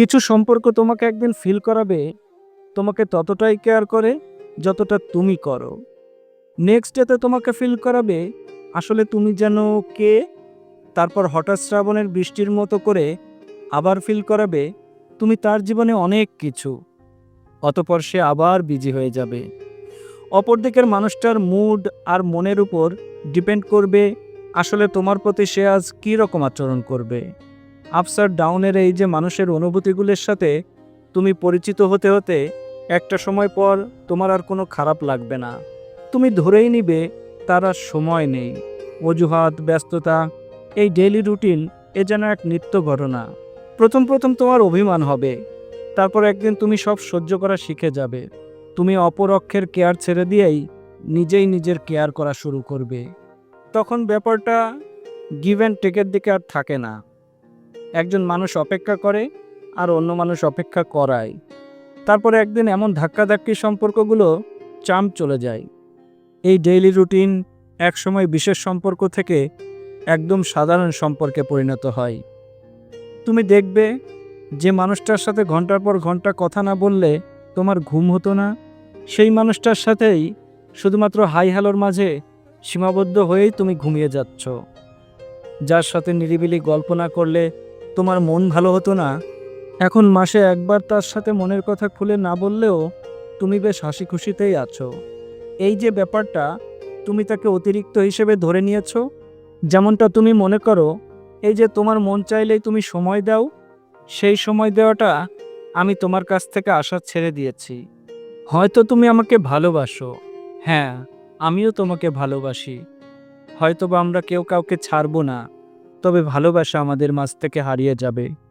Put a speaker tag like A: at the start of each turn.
A: কিছু সম্পর্ক তোমাকে একদিন ফিল করাবে, তোমাকে ততটাই কেয়ার করে যতটা তুমি করো। নেক্সট ডেতে তোমাকে ফিল করাবে, আসলে তুমি যেন কে, তারপর হঠাৎ শ্রাবণের বৃষ্টির মতো করে আবার ফিল করাবে, তুমি তার জীবনে অনেক কিছু, অতপর সে আবার বিজি হয়ে যাবে। অপরদিকের মানুষটার মুড আর মনের উপর ডিপেন্ড করবে, আসলে তোমার প্রতি সে আজ কী রকম আচরণ করবে। আপস আর ডাউনের এই যে মানুষের অনুভূতিগুলোর সাথে তুমি পরিচিত হতে হতে একটা সময় পর তোমার আর কোনো খারাপ লাগবে না। তুমি ধরেই নিবে তার আর সময় নেই। অজুহাত, ব্যস্ততা, এই ডেইলি রুটিন এ যেন এক নিত্য ঘটনা। প্রথম প্রথম তোমার অভিমান হবে। তারপর একদিন তুমি সব সহ্য করা শিখে যাবে। তুমি অপর অক্ষের কেয়ার ছেড়ে দিয়েই নিজেই নিজের কেয়ার করা শুরু করবে। তখন ব্যাপারটা গিভ অ্যান্ড টেকের দিকে আর থাকে না। একজন মানুষ অপেক্ষা করে আর অন্য মানুষ অপেক্ষা করায়। তারপরে একদিন এমন ধাক্কাধাক্কি সম্পর্কগুলো চাম চলে যায়। এই ডেইলি রুটিন একসময় বিশেষ সম্পর্ক থেকে একদম সাধারণ সম্পর্কে পরিণত হয়। তুমি দেখবে যে মানুষটার সাথে ঘণ্টার পর ঘণ্টা কথা না বললে তোমার ঘুম হতো না। সেই মানুষটার সাথেই শুধুমাত্র হাই হ্যালোর মাঝে সীমাবদ্ধ হয়েই তুমি ঘুমিয়ে যাচ্ছ। যার সাথে নিরিবিলি গল্প না করলে তোমার মন ভালো হতো না? এখন মাসে একবার তার সাথে মনের কথা খুলে না বললেও তুমি বেশ হাসি খুশিতেই আছো। এই যে ব্যাপারটা, তুমি তাকে অতিরিক্ত হিসেবে ধরে নিয়েছো? যেমনটা তুমি মনে করো, এই যে তোমার মন চাইলেই তুমি সময় দাও, সেই সময় দেওয়াটা আমি তোমার কাছ থেকে আশা ছেড়ে দিয়েছি। হয়তো তুমি আমাকে ভালোবাসো। হ্যাঁ আমিও তোমাকে ভালোবাসি। হয়তোবা আমরা কেউ কাউকে ছাড়বো না। তবে ভালোবাসা আমাদের মাছ থেকে হারিয়ে যাবে।